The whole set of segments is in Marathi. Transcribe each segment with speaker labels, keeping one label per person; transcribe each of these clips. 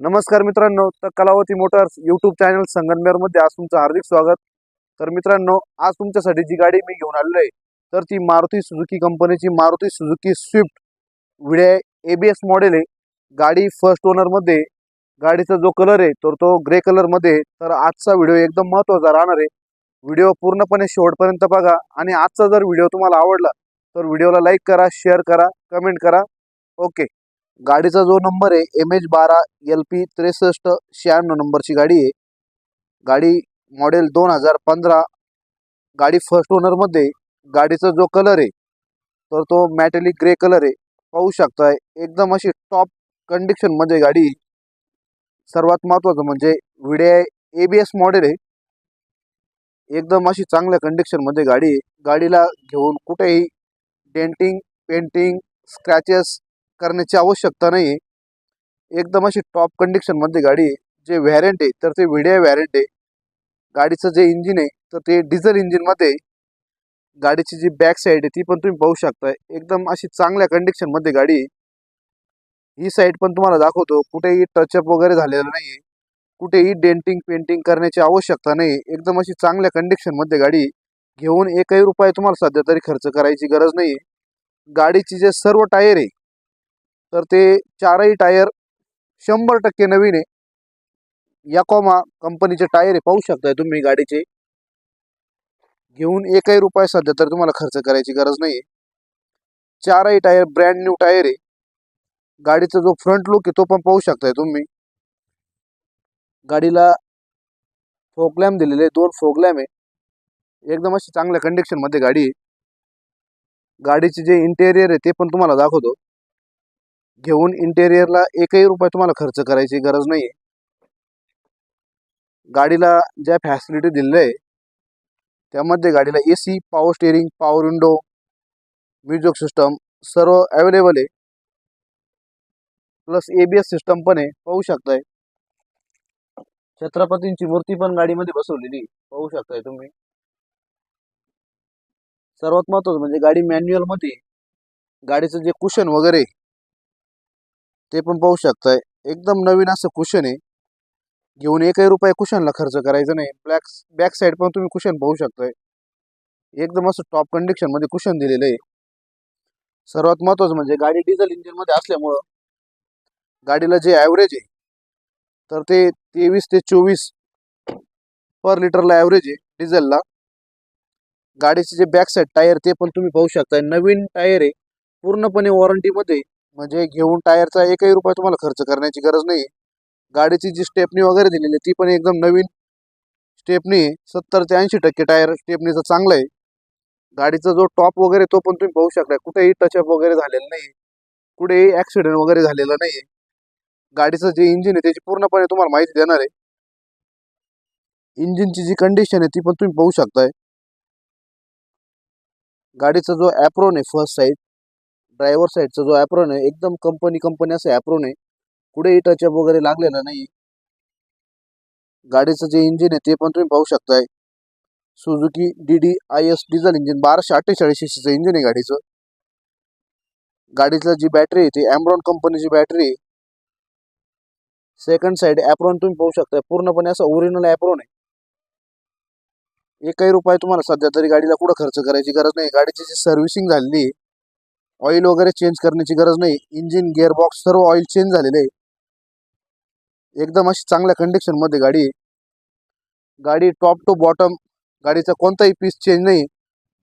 Speaker 1: नमस्कार मित्रांनो तर कलावती मोटर्स यूट्यूब चॅनल संगमनेरमध्ये आज तुमचं हार्दिक स्वागत. तर मित्रांनो आज तुमच्यासाठी जी गाडी मी घेऊन आलेलो आहे तर ती मारुती सुझुकी कंपनीची मारुती सुझुकी स्विफ्ट विडे ए बी एस मॉडेल आहे. गाडी फर्स्ट ओनरमध्ये गाडीचा जो कलर आहे तर तो ग्रे कलरमध्ये तर आजचा व्हिडिओ एकदम महत्त्वाचा राहणार आहे. व्हिडिओ पूर्णपणे शेवटपर्यंत बघा आणि आजचा जर व्हिडिओ तुम्हाला आवडला तर व्हिडिओला लाईक करा शेअर करा कमेंट करा. ओके गाडीचा जो नंबर आहे एम एच बारा एल पी त्रेसष्ट शहाण्णव नंबरची गाडी आहे. गाडी मॉडेल दोन हजार पंधरा. गाडी फर्स्ट ओनरमध्ये गाडीचा जो कलर आहे तर तो मॅटेलिक ग्रे कलर आहे. पाहू शकताय एकदम अशी टॉप कंडिशनमध्ये गाडी सर्वात महत्त्वाचं म्हणजे विडे ए बी एस मॉडेल आहे. एकदम अशी चांगल्या कंडिशनमध्ये गाडी आहे. गाडीला घेऊन कुठेही डेंटिंग पेंटिंग स्क्रॅचेस करण्याची आवश्यकता नाही एकदम अशी टॉप कंडिशनमध्ये गाडी आहे. जे व्हॅरेंट आहे तर ते व्हिडिओ व्हॅरेंट आहे. गाडीचं जे इंजिन आहे तर ते डिझेल इंजिनमध्ये गाडीची जी बॅक साईड आहे ती पण तुम्ही पाहू शकताय. एकदम अशी चांगल्या कंडिशनमध्ये गाडी आहे. ही साईड पण तुम्हाला दाखवतो. कुठेही टचअप वगैरे झालेलं नाही आहे कुठेही डेंटिंग पेंटिंग करण्याची आवश्यकता नाही एकदम अशी चांगल्या कंडिशनमध्ये गाडी घेऊन एकही रुपये तुम्हाला सध्या तरी खर्च करायची गरज नाही गाडीची जे सर्व टायर आहे तर ते चारही टायर शंभर टक्के नवीन आहे. याकोमा कंपनीचे टायर आहे. पाहू शकताय तुम्ही गाडीचे. घेऊन एकही रुपये सध्या तर तुम्हाला खर्च करायची गरज नाही चारही टायर ब्रँड न्यू टायर आहे. गाडीचा जो फ्रंट लुक आहे तो पण पाहू शकताय तुम्ही. गाडीला फोकलॅम दिलेले दोन फोकलॅम आहे. एकदम अशी चांगल्या कंडिशनमध्ये गाडी आहे. गाडीचे जे इंटेरियर आहे ते पण तुम्हाला दाखवतो. घेऊन इंटेरियरला एकही रुपये तुम्हाला खर्च करायची गरज नाही गाडीला ज्या फॅसिलिटी दिलेल्या आहे त्यामध्ये गाडीला A C power steering power window music system सर्व अवेलेबल आहे. Plus A B S system पण आहे पाहू शकताय. छत्रपतींची मूर्ती पण गाडीमध्ये बसवलेली पाहू शकताय तुम्ही. सर्वात महत्वाचं म्हणजे गाडी मॅन्युअलमध्ये गाडीचं जे कुशन वगैरे ते पण पाहू शकताय. एकदम नवीन असं कुशन आहे. घेऊन एकही रुपये कुशनला खर्च करायचा नाही. ब्लॅक बॅक साईड पण तुम्ही कुशन पाहू शकताय. एकदम असं टॉप कंडिशनमध्ये कुशन दिलेलं आहे. सर्वात महत्वाचं म्हणजे गाडी डिझेल इंजिनमध्ये असल्यामुळं गाडीला जे ॲव्हरेज आहे तर ते तेवीस ते चोवीस पर लिटरला ॲव्हरेज आहे डिझेलला गाडीचे जे बॅक साईड टायर ते पण तुम्ही पाहू शकताय. नवीन टायर आहे. पूर्णपणे वॉरंटीमध्ये म्हणजे घेऊन टायरचा एकही रुपया तुम्हाला खर्च करण्याची गरज नाही गाडीची जी स्टेपनी वगैरे दिलेली आहे ती पण एकदम नवीन स्टेपनी सत्तर ते ऐंशी टक्के टायर स्टेपनीचं चांगलं आहे. गाडीचा जो टॉप वगैरे तो पण तुम्ही पाहू शकता. कुठेही टचअप वगैरे झालेलं नाही कुठेही ॲक्सिडेंट वगैरे झालेलं नाही गाडीचं जे इंजिन आहे त्याची पूर्णपणे तुम्हाला माहिती देणार आहे. इंजिनची जी कंडिशन आहे ती पण तुम्ही पाहू शकताय. गाडीचा जो ॲप्रोन आहे फर्स्ट साईड ड्रायव्हर साईडचा जो ॲप्रॉन आहे एकदम कंपनी कंपनी असं ॲप्रॉन आहे. कुठेही टचअप वगैरे लागलेला नाही. गाडीचं जे इंजिन आहे ते पण तुम्ही पाहू शकताय. Suzuki D D I S diesel engine बाराशे अठ्ठेचाळीस सीसीचं इंजिन आहे गाडीचं. गाडीचं जी बॅटरी आहे ती ॲम्ब्रॉन कंपनीची बॅटरी आहे. सेकंड साईड ॲप्रॉन तुम्ही पाहू शकताय पूर्णपणे असं ओरिजिनल ॲप्रॉन आहे. एकही रुपये तुम्हाला सध्या तरी गाडीला कुठं खर्च करायची गरज नाही. गाडीची जी सर्व्हिसिंग झालेली आहे ऑइल वगैरे चेंज करण्याची गरज नाही. इंजिन गिअरबॉक्स सर्व ऑइल चेंज झालेले आहे. एकदम अशी चांगल्या कंडिशनमध्ये गाडी आहे. गाडी टॉप टू बॉटम गाडीचा कोणताही पीस चेंज नाही.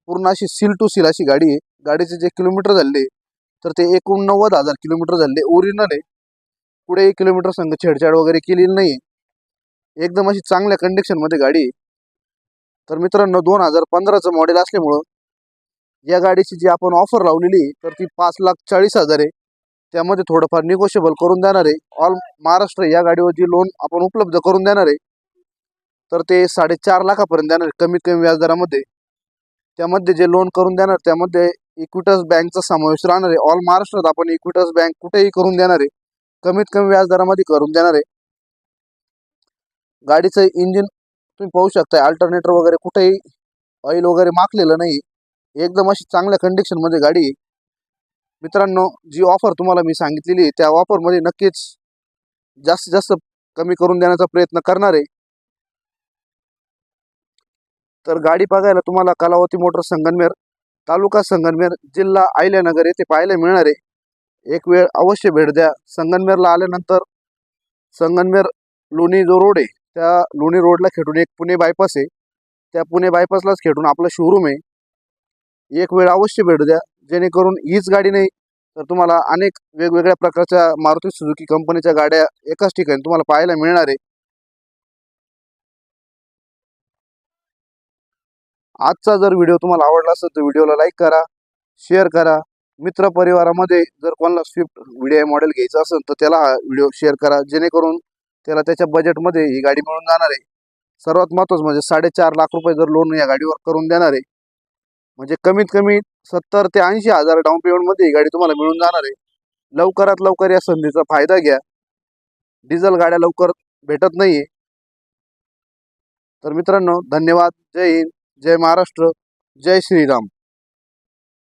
Speaker 1: पूर्ण अशी सील टू सील अशी गाडी आहे. गाडीचे जे किलोमीटर झाले तर ते एकोणनव्वद हजार किलोमीटर झाले ओरिजिनल आहे. कुठेही किलोमीटर संघ छेडछाड वगैरे केलेली नाही एकदम अशी चांगल्या कंडिशनमध्ये गाडी आहे. तर मित्रांनो दोन हजार पंधराचं मॉडेल असल्यामुळं या गाडीची जी आपण ऑफर लावलेली तर ती पाच लाख चाळीस हजार आहे. त्यामध्ये थोडंफार निगोशिएबल करून देणार आहे. ऑल महाराष्ट्र या गाडीवर जी लोन आपण उपलब्ध करून देणार आहे तर ते साडेचार लाखापर्यंत देणार आहे कमीत कमी व्याजदरामध्ये त्यामध्ये जे लोन करून देणार त्यामध्ये इक्विटस बँकचा समावेश राहणार आहे. ऑल महाराष्ट्रात आपण इक्विटस बँक कुठेही करून देणार आहे कमीत कमी व्याजदरामध्ये करून देणार आहे. गाडीचं इंजिन तुम्ही पाहू शकता अल्टरनेटर वगैरे कुठेही ऑइल वगैरे माखलेलं नाही एकदम अशी चांगल्या कंडिशनमध्ये गाडी मित्रांनो जी ऑफर तुम्हाला मी सांगितलेली त्या ऑफरमध्ये नक्कीच जास्तीत जास्त कमी करून देण्याचा प्रयत्न करणार आहे. तर गाडी बघायला तुम्हाला कलावती मोटर संगनमेर तालुका संगनमेर जिल्हा आयल्यानगर येथे पाहायला मिळणार आहे. एक वेळ अवश्य भेट द्या. संगनमेरला आल्यानंतर संगनमेर लोणी जो रोड आहे त्या लोणी रोडला खेटून एक पुणे बायपास आहे. त्या पुणे बायपासलाच खेटून आपलं शोरूम आहे. एक वेळ अवश्य भेट द्या. जेणेकरून हीच गाडी नाही तर तुम्हाला अनेक वेगवेगळ्या प्रकारच्या मारुती सुझुकी कंपनीच्या गाड्या एकाच ठिकाणी तुम्हाला पाहायला मिळणार आहे. आजचा जर व्हिडिओ तुम्हाला आवडला असेल तर व्हिडिओला लाईक करा शेअर करा. मित्र परिवारामध्ये जर कोणाला स्विफ्ट व्हिडिओ मॉडेल घ्यायचं असेल तर त्याला व्हिडिओ शेअर करा. जेणेकरून त्याला त्याच्या बजेटमध्ये ही गाडी मिळून जाणार आहे. सर्वात महत्त्वाचं म्हणजे साडेचार लाख रुपये जर लोन या गाडीवर करून देणार आहे म्हणजे कमीत कमी सत्तर ते ऐंशी हजार डाऊन पेमेंटमध्ये ही गाडी तुम्हाला मिळून जाणार आहे. लवकरात लवकर या संधीचा फायदा घ्या. डिझेल गाड्या लवकर भेटत नाहीये. तर मित्रांनो धन्यवाद. जय हिंद. जय महाराष्ट्र. जय श्रीराम.